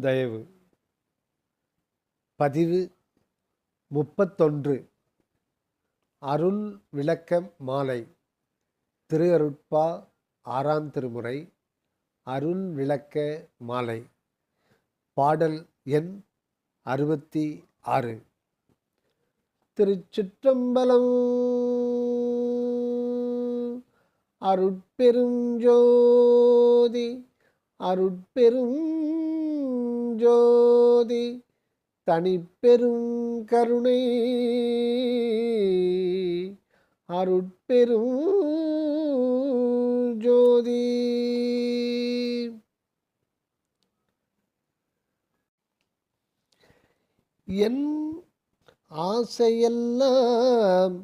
தயவு. பதிவு முப்பத்தொன்று. அருள் விளக்க மாலை. திரு அருட்பா ஆறாம் திருமுறை. அருள் விளக்க மாலை. பாடல் எண் அறுபத்தி ஆறு. திருச்சிற்றம்பலம். அருட்பெருஞ்சோதி. அருட்பெரும் ஜோதி தனிப்பெரும் கருணை. அருட்பெரும் ஜோதி. என் ஆசையெல்லாம்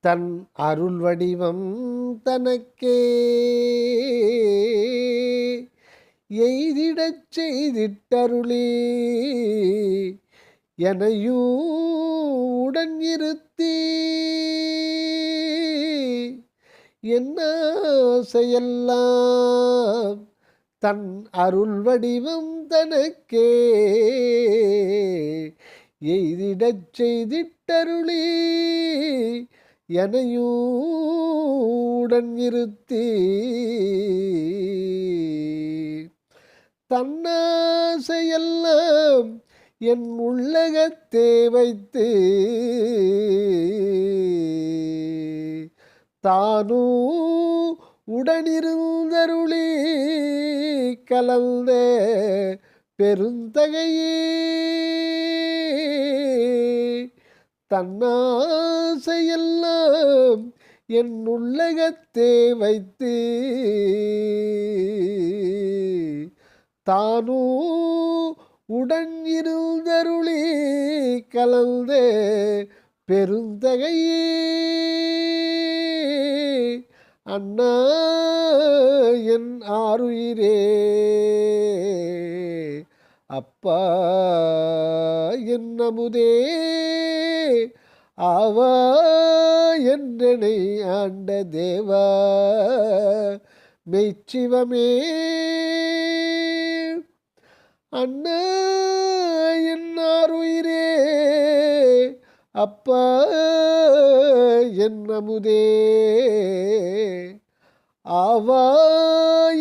தன் அருள் வடிவம் தனக்கே. எய்திடச் செய்திட்டருளே. எனையும் உடன் இருத்தி என்ன செயல்லாம் தன் அருள் வடிவம் தனக்கே. எய்திடச் செய்திட்டருளே. எனையூடன் இருத்தி தன்னாசையெல்லாம் என் உள்ளகத்தே வைத்து தானூ உடனிருந்தருளி கலந்த பெருந்தகையே. தன்னாசையெல்லாம் என் உள்ளகத்தே வைத்து தானூ உடன் இருந்தருளி கலந்தே பெருந்தகையே. அண்ணா என் ஆறுயிரே அப்பா என் அமுதே. ஆவா என்றனை ஆண்ட தேவா. மெய்ச்சிவமே. அண்ணா என்னார் உயிரே அப்பா என் அமுதே. ஆவா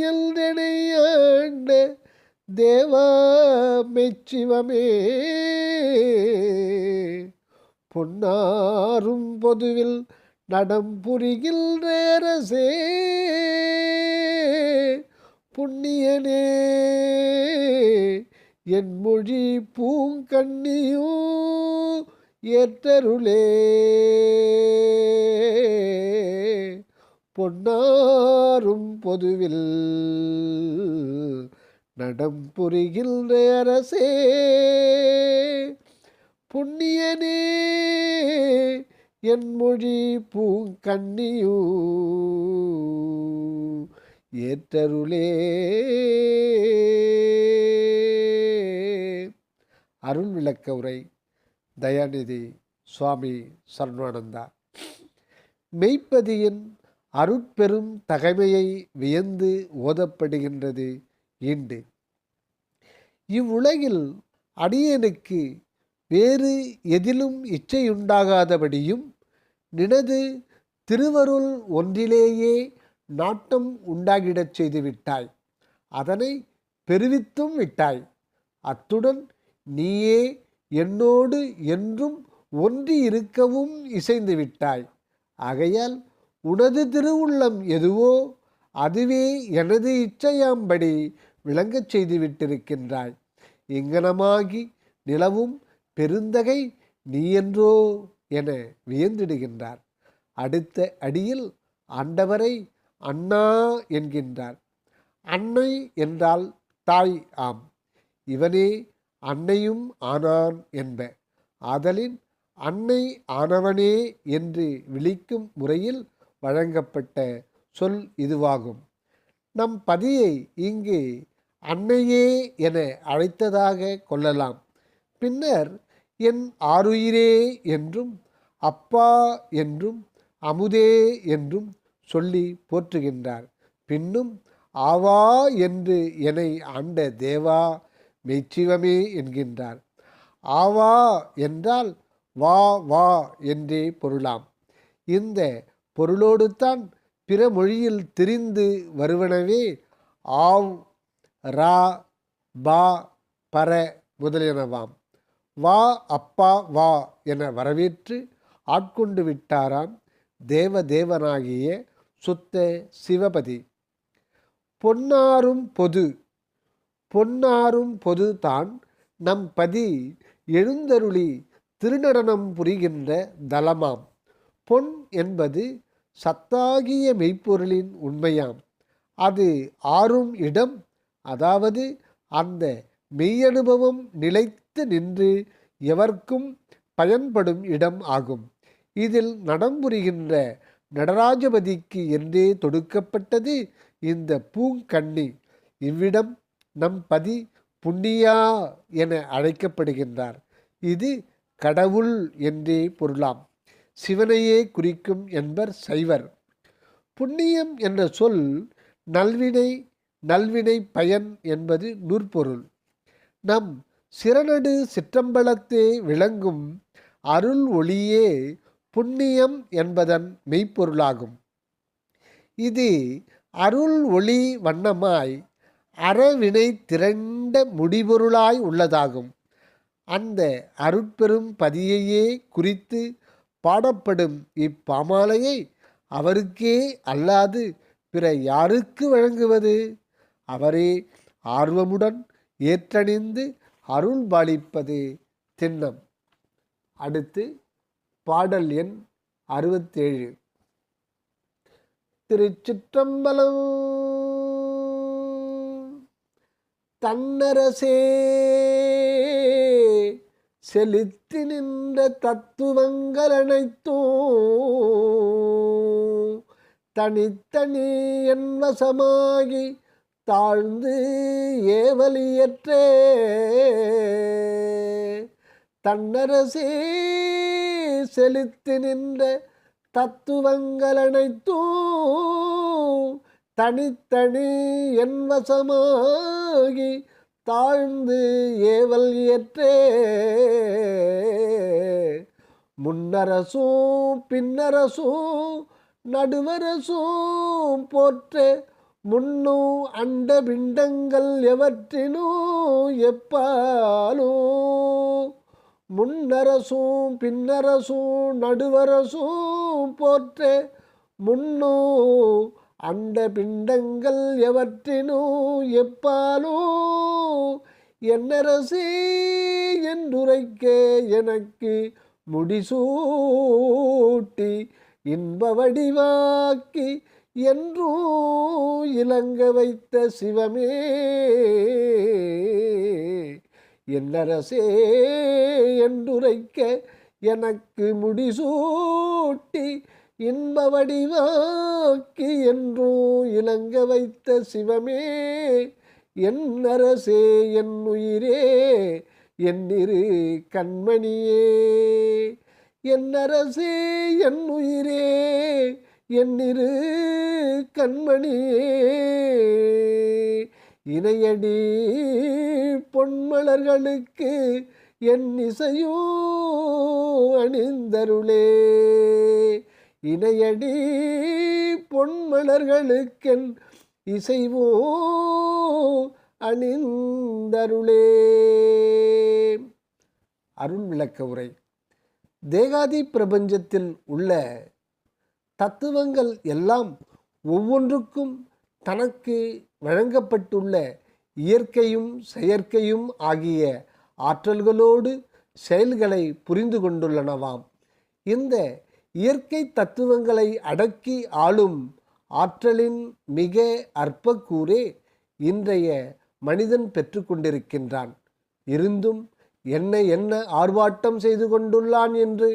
என்றனை தேவா மெச்சிவமே. பொன்னாரும் பொதுவில் நடம்புரிகின்ற அரசே. புண்ணியனே. என் மொழி பூங்கண்ணியோ ஏற்றருளே. பொன்னாரும் பொதுவில் நடம் புரிகின்ற அரசே. புண்ணியனே என் மொழி பூங்கண்ணியூ. ஏற்றருளே. அருள் விளக்க உரை தயாநிதி சுவாமி சரணானந்தா. மெய்ப்பதியின் அருட்பெரும் தகைமையை வியந்து ஓதப்படுகின்றது ஈண்டு. இவ்வுலகில் அடியனுக்கு வேறு எதிலும் இச்சையுண்டாகாதபடியும் நினது திருவருள் ஒன்றிலேயே நாட்டம் உண்டாகிடச் செய்து விட்டாய் அதனை பெருவித்தும் விட்டாய். அத்துடன் நீயே என்னோடு என்றும் ஒன்றி இருக்கவும் இசைந்து விட்டாய். ஆகையால் உனது திருவுள்ளம் எதுவோ அதுவே எனது இச்சையாம்படி விளங்கச் செய்து விட்டிருக்கின்றாய் இங்கனமாகி நிலவும் பெருந்தகை நீயன்றோ என வியந்திடுகின்றார். அடுத்த அடியில் ஆண்டவரை அண்ணா என்கின்றார். அன்னை என்றால் தாய் ஆம். இவனே அன்னையும் ஆனான் என்ப. ஆதலின் அன்னை ஆனவனே என்று விழிக்கும் முறையில் வழங்கப்பட்ட சொல் இதுவாகும். நம் பதியை இங்கு அன்னையே என அழைத்ததாக கொள்ளலாம். பின்னர் என் ஆருயிரே என்றும் அப்பா என்றும் அமுதே என்றும் சொல்லி போற்றுகின்றார். பின்னும் ஆவா என்று என்னை ஆண்ட தேவா மெய்ச்சிவமே என்கின்றார். ஆவா என்றால் வா வா என்றே பொருளாம். இந்த பொருளோடு தான் பிற மொழியில் திரிந்து வருவனவே ஆவ் ரா பா பர முதலியனவாம். வா அப்பா வா என வரவேற்று ஆட்கொண்டு விட்டாராம் தேவ தேவனாகிய சுத்த சிவபதி. பொன்னாரும் பொது பொன்னாரும் பொது தான் நம் பதி எழுந்தருளி திருநடனம் புரிகின்ற தலமாம். பொன் என்பது சத்தாகிய மெய்ப்பொருளின் உண்மையாம். அது ஆறும் இடம் அதாவது அந்த மெய்யனுபவம் நிலைத்து நின்று எவர்க்கும் பயன்படும் இடம் ஆகும். இதில் நடம்புரிகின்ற நடராஜபதிக்கு என்றே தொடுக்கப்பட்டது இந்த பூங்கண்ணி. இவ்விடம் நம் பதி புண்ணியா என அழைக்கப்படுகின்றார். இது கடவுள் என்றே பொருளாம். சிவனையே குறிக்கும் என்பர் சைவர். புண்ணியம் என்ற சொல் நல்வினை நல்வினை பயன் என்பது நூற்பொருள். நம் சிறநடு சிற்றம்பலத்தே விளங்கும் அருள் ஒளியே புண்ணியம் என்பதன் மெய்ப்பொருளாகும். இது அருள் ஒளி வண்ணமாய் அறவினை திரண்ட முடிபொருளாய் உள்ளதாகும். அந்த அருட்பெரும் பதியையே குறித்து பாடப்படும் இப்பாமாலையை அவருக்கே அல்லாது பிற யாருக்கு வழங்குவது? அவரே ஆர்வமுடன் ஏற்றணிந்து அருள் பாலிப்பது திண்ணம். அடுத்து பாடல் எண் அறுபத்தேழு. திருச்சிற்றம்பலம் தன்னரசே செலுத்தி நின்ற தத்துவங்கள் அனைத்தும் தனித்தனி என் வசமாகி தாழ்ந்து ஏவலியற்றே. தன்னரசே செலுத்தி நின்ற தத்துவங்கள் அனைத்தும் தனித்தனி என் வசமாகி தாழ்ந்து ஏவல் ஏற்றே முன்னரசும் பின்னரசும் நடுவரசும் போற்றே முன்னும் அண்ட பிண்டங்கள் எவற்றினும் எப்பாலும் முன்னரசும் பின்னரசும் நடுவரசும் போற்ற. முன்னும் அண்ட பிண்டங்கள் எவற்றினும் எப்பாலும் என்னரசே என்றுரைக்க எனக்கு முடிசூட்டி இன்ப வடிவாக்கி என்றும் இலங்க வைத்த சிவமே. என்னரசே என்றுரைக்க எனக்கு முடிசூட்டி இன்ப வடிவாக்கி என்றும் இலங்க வைத்த சிவமே என்னரசே என் உயிரே என்னிரு கண்மணியே. என்னரசே என் உயிரே என்னிரு கண்மணியே. இணையடி பொன்மலர்களுக்கு என் இசையோ அணிந்தருளே. இணையடி பொன்மலர்களுக்கென் இசைவோ அணிந்தருளே. அருள் விளக்க உரை. தேகாதி பிரபஞ்சத்தில் உள்ள தத்துவங்கள் எல்லாம் ஒவ்வொன்றுக்கும் தனக்கு வழங்கப்பட்டுள்ள இயற்கையும் செயற்கையும் ஆகிய ஆற்றல்களோடு செயல்களை புரிந்து கொண்டுள்ளனவாம். இந்த இயற்கை தத்துவங்களை அடக்கி ஆளும் ஆற்றலின் மிக அற்பக்கூறே இன்றைய மனிதன் பெற்றுக்கொண்டிருக்கின்றான் இருந்தும் என்ன என்ன ஆர்ப்பாட்டம் செய்து கொண்டுள்ளான் என்று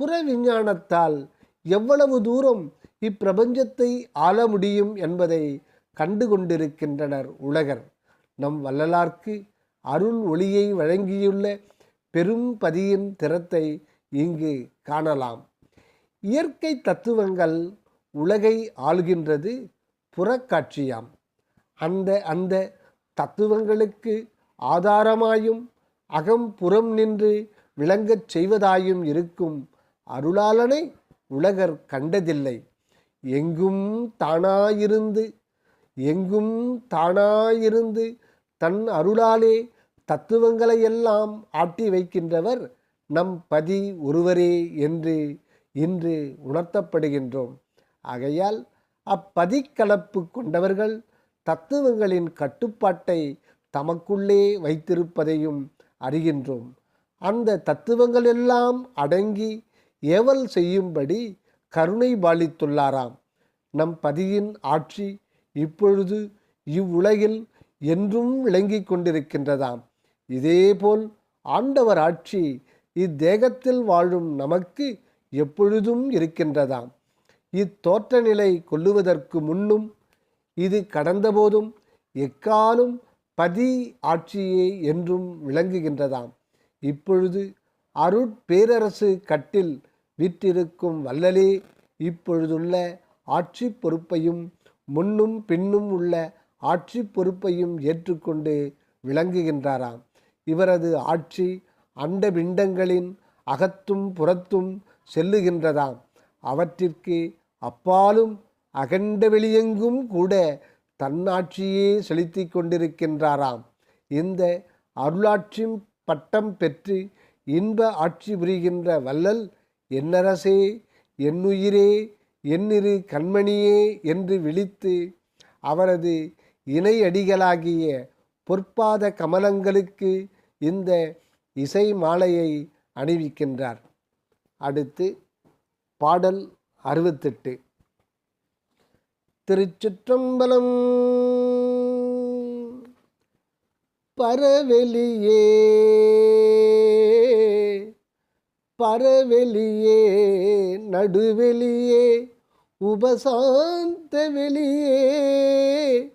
புற விஞ்ஞானத்தால் எவ்வளவு தூரம் இப்பிரபஞ்சத்தை ஆள முடியும் என்பதை கண்டு கொண்டிருக்கின்றனர் உலகர். நம் வள்ளலார்க்கு அருள் ஒளியை வழங்கியுள்ள பெரும் பதியின் திறத்தை இங்கு காணலாம். இயற்கை தத்துவங்கள் உலகை ஆளுகின்றது புறக்காட்சியாம். அந்த அந்த தத்துவங்களுக்கு ஆதாரமாயும் அகம் புறம் நின்று விளங்கச் செய்வதாயும் இருக்கும் அருளாளனை உலகர் கண்டதில்லை. எங்கும் தானாயிருந்து எங்கும் தானாயிருந்து தன் அருளாலே தத்துவங்களை எல்லாம் ஆட்டி வைக்கின்றவர் நம் பதி ஒருவரே என்று இன்று உணர்த்தப்படுகின்றோம். ஆகையால் அப்பதிக்கலப்பு கொண்டவர்கள் தத்துவங்களின் கட்டுப்பாட்டை தமக்குள்ளே வைத்திருப்பதையும் அறிகின்றோம். அந்த தத்துவங்கள் எல்லாம் அடங்கி ஏவல் செய்யும்படி கருணை பாலித்துள்ளாராம். நம் பதியின் ஆட்சி இப்பொழுது இவ்வுலகில் என்றும் விளங்கிக் கொண்டிருக்கின்றதாம். இதேபோல் ஆண்டவர் ஆட்சி இத்தேகத்தில் வாழும் நமக்கு எப்பொழுதும் இருக்கின்றதாம். இத்தோற்ற நிலை கொள்ளுவதற்கு முன்னும் இது கடந்தபோதும் எக்காலும் பதி ஆட்சியே என்றும் விளங்குகின்றதாம். இப்பொழுது அருட்பேரரசு கட்டில் விற்றிருக்கும் வல்லலே இப்பொழுதுள்ள ஆட்சி பொறுப்பையும் முன்னும் பின்னும் உள்ள ஆட்சி பொறுப்பையும் ஏற்றுக்கொண்டு விளங்குகின்றாராம். இவரது ஆட்சி அண்டபிண்டங்களின் அகத்தும் புறத்தும் செல்லுகின்றதாம். அவற்றிற்கு அப்பாலும் அகண்ட வெளியெங்கும் கூட தன்னாட்சியே செலுத்தி கொண்டிருக்கின்றாராம். இந்த அருளாட்சி பட்டம் பெற்று இன்ப ஆட்சி புரிகின்ற வள்ளல் என்னரசே என்னுயிரே என்னிரு கண்மணியே என்று விழித்து அவரது இணையடிகளாகிய பொற்பாத கமலங்களுக்கு இந்த இசை மாலையை அணிவிக்கின்றார். அடுத்து பாடல் அறுபத்தெட்டு. திருச்சிற்றம்பலம் பரவெளியே பரவெளியே நடுவெளியே உபசாந்த வெளியே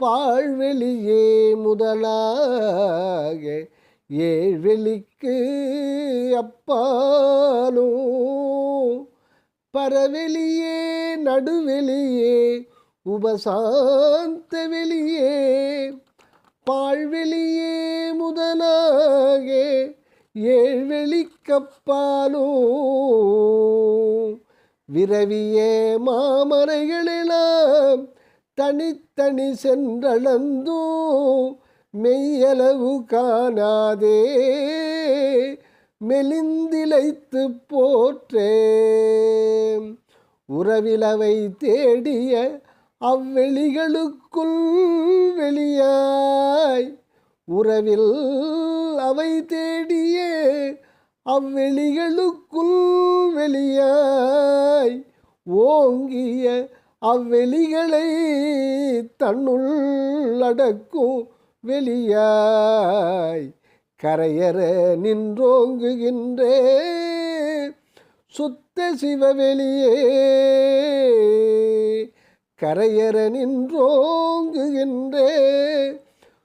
பாழ்வெளியே முதலாக ஏழ்வெளிக்கு அப்பாலும் பரவெளியே நடுவெளியே உபசாந்த வெளியே பாழ்வெளியே முதலாக ஏழ்வெளிக்கப்பாலும் விரவியே மாமரைகளெல்லாம் தனித்தனி சென்றளந்தும் மெய்யளவு காணாதே மெலிந்திலைத்து போற்றே. உறவிலவை தேடிய அவ்வெளிகளுக்குள் வெளியாய் உறவில் அவை தேடிய அவ்வெளிகளுக்குள் வெளியாய் ஓங்கிய அவ்வெளிகளை தன்னுள் அடக்கும் வெளியாய் கரையற நின்றோங்குகின்றே. சுத்த சிவவெளியே கரையற நின்றோங்குகின்றே.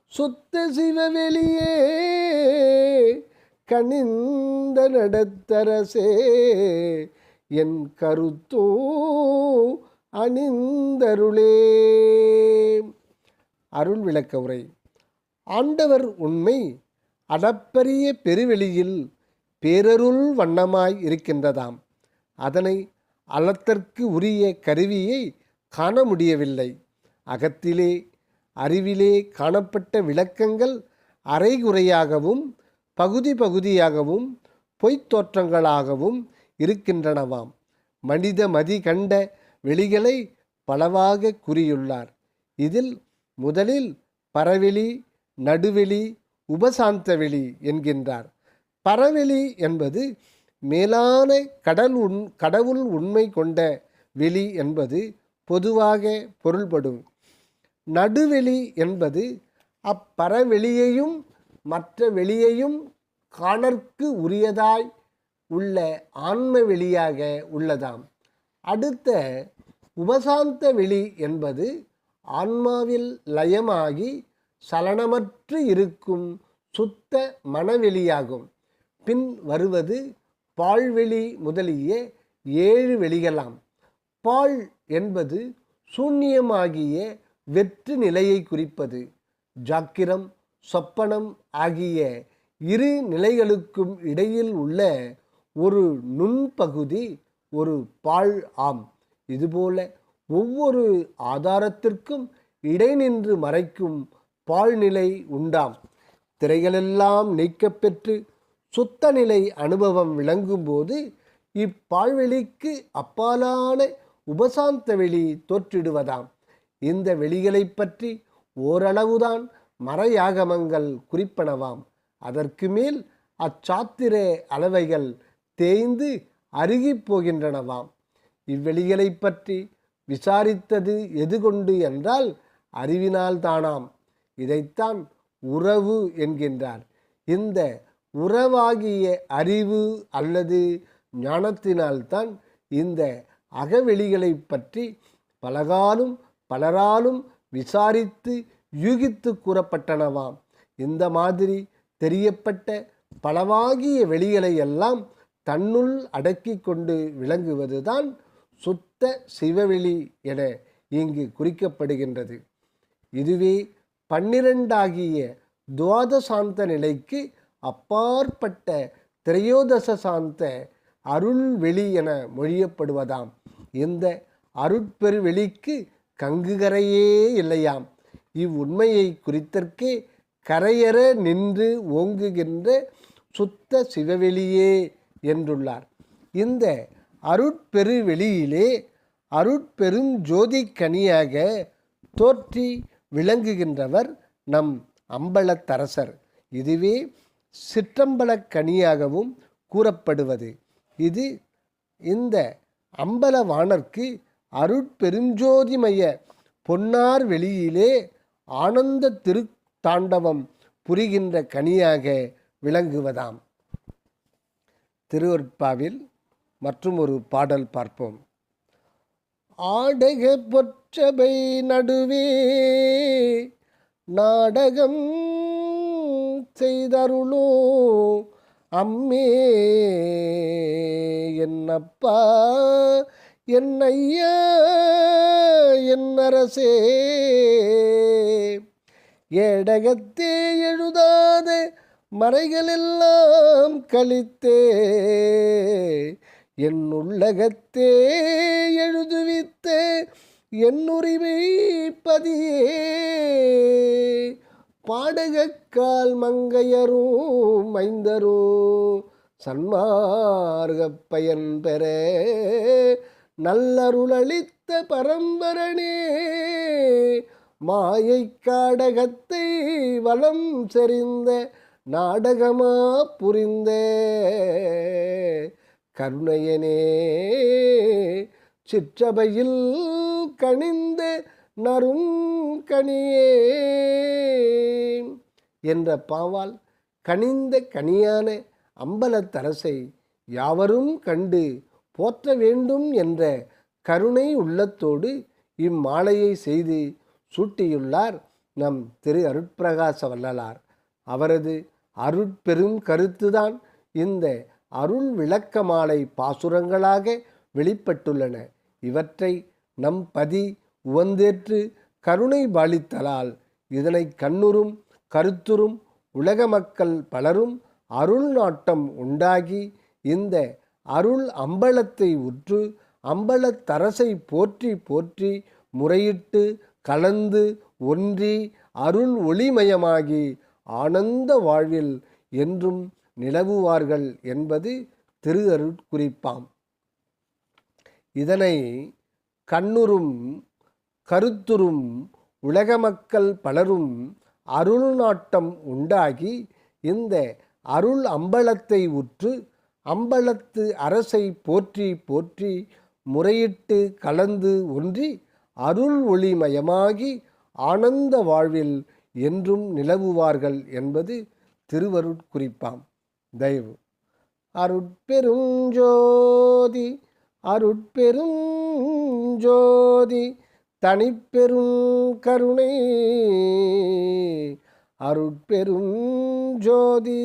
சுத்த சிவவெளியே கனிந்த நடத்தரசே என் கருத்தோ அணிந்தருளே. அருள் விளக்க உரை. ஆண்டவர் உண்மை அடப்பரிய பெருவெளியில் பேரருள் வண்ணமாய் இருக்கின்றதாம். அதனை அளத்தற்கு உரிய கருவியை காண முடியவில்லை. அகத்திலே அறிவிலே காணப்பட்ட விளக்கங்கள் அரைகுறையாகவும் பகுதி பகுதியாகவும் பொய்த்தோற்றங்களாகவும் இருக்கின்றனவாம். மனித மதி கண்ட வெளிகளை பலவாக கூறியுள்ளார். இதில் முதலில் பரவெளி நடுவெளி உபசாந்த வெளி என்கின்றார். பரவெளி என்பது மேலான கடல் உண் கடவுள் உண்மை கொண்ட வெளி என்பது பொதுவாக பொருள்படும். நடுவெளி என்பது அப்பறவெளியையும் மற்ற வெளியையும் காணற்கு உரியதாய் உள்ள ஆன்ம வெளியாக உள்ளதாம். அடுத்த உபசாந்த வெளி என்பது ஆன்மாவில் லயமாகி சலனமற்று இருக்கும் சுத்த மனவெளியாகும். பின் வருவது பால்வெளி முதலிய ஏழு வெளிகளாம். பால் என்பது சூன்யமாகிய வெற்று நிலையை குறிப்பது. ஜாக்கிரம் சொப்பனம் ஆகிய இரு நிலைகளுக்கும் இடையில் உள்ள ஒரு நுண்பகுதி ஒரு பால் ஆம். இதுபோல ஒவ்வொரு ஆதாரத்திற்கும் இடைநின்று மறைக்கும் பாழ்நிலை உண்டாம். திரைகளெல்லாம் நீக்கப்பெற்று சுத்த நிலை அனுபவம் விளங்கும்போது இப்பாழ்வெளிக்கு அப்பாலான உபசாந்த வெளி தோற்றிடுவதாம். இந்த வெளிகளைப் பற்றி ஓரளவுதான் மறையாகமங்கள் குறிப்பனவாம். அதற்கு மேல் அச்சாத்திரே அளவைகள் தேய்ந்து அருகிப் போகின்றனவாம். இவ்வெளிகளைப் பற்றி விசாரித்தது எது கொண்டு என்றால் அறிவினால் தானாம். இதைத்தான் உறவு என்கின்றார். இந்த உறவாகிய அறிவு அல்லது ஞானத்தினால்தான் இந்த அகவெளிகளை பற்றி பலகாலும் பலராலும் விசாரித்து யூகித்து கூறப்பட்டனவாம். இந்த மாதிரி தெரியப்பட்ட பலவாகிய வெளிகளை எல்லாம் தன்னுள் அடக்கி கொண்டு விளங்குவதுதான் சுத்த சிவவெளி என இங்கு குறிக்கப்படுகின்றது. இதுவே பன்னிரண்டாகிய துவாதசாந்த நிலைக்கு அப்பாற்பட்ட திரையோதச சாந்த அருள்வெளி என மொழியப்படுவதாம். இந்த அருட்பெருவெளிக்கு கங்குகரையே இல்லையாம். இவ்வுண்மையை குறித்தற்கே கரையற நின்று ஓங்குகின்ற சுத்த சிவவெளியே என்றுள்ளார். இந்த அருட்பெருவெளியிலே அருட்பெருஞ்சோதி கனியாக தோற்றி விளங்குகின்றவர் நம் அம்பலத்தரசர். இதுவே சிற்றம்பலக் கனியாகவும் கூறப்படுவது. இது இந்த அம்பலவாணர்க்கு அருட்பெருஞ்சோதிமய பொன்னார் வெளியிலே ஆனந்த திருத்தாண்டவம் புரிகின்ற கனியாக விளங்குவதாம். திருவற்பாவில் மற்றும் ஒரு பாடல் பார்ப்போம். ஆடக பொற்றபை நடுவே நாடகம் செய்தருளோ அம்மே என்னப்பா என்னையா என்னரசே ஏடகத்தே எழுதாத மறைகளெல்லாம் கழித்தே. என் உள்ளகத்தே எழுதுவித்த என்னுரிமை பதியே. பாடகக்கால் மங்கையரும் மைந்தரும் சன்மார்க பயன் பெற. நல்லருளளித்த பரம்பரனே மாயை காடகத்தை வளம் செறிந்த நாடகமா புரிந்த கருணையனே சிற்றபையில் கனிந்த நறுங்கனியே என்ற பாவால் கனிந்த கனியான அம்பலத்தரசை யாவரும் கண்டு போற்ற வேண்டும் என்ற கருணை உள்ளத்தோடு இம்மாலையை செய்து சூட்டியுள்ளார் நம் திரு அருட்பிரகாச வல்லலார் அவரது அருட்பெரும் கருத்துதான் இந்த அருள் விளக்க மாலை பாசுரங்களாக வெளிப்பட்டுள்ளன. இவற்றை நம் பதி உவந்தேற்று கருணை பாலித்தலால் இதனை கண்ணுறும் கருத்துறும் உலக மக்கள் பலரும் அருள் நாட்டம் உண்டாகி இந்த அருள் அம்பலத்தை உற்று அம்பலத்தரசை போற்றி போற்றி முறையிட்டு கலந்து ஒன்றி அருள் ஒளிமயமாகி ஆனந்த வாழ்வில் என்றும் நிலவுவார்கள் என்பது திரு அருட்குறிப்பாம் இதனை கண்ணுறும் கருத்துறும் உலக மக்கள் பலரும் அருள் நாட்டம் உண்டாகி இந்த அருள் அம்பலத்தை உற்று அம்பலத்து அரசை போற்றி போற்றி முறையிட்டு கலந்து ஒன்றி அருள் ஒளிமயமாகி ஆனந்த வாழ்வில் என்றும் நிலவுவார்கள் என்பது திருவருட்குறிப்பாம். தயவு. அருட்பெருஞ்சோதி அருட்பெருஞ்சோதி தனிப்பெரும் கருணை அருட்பெரும் ஜோதி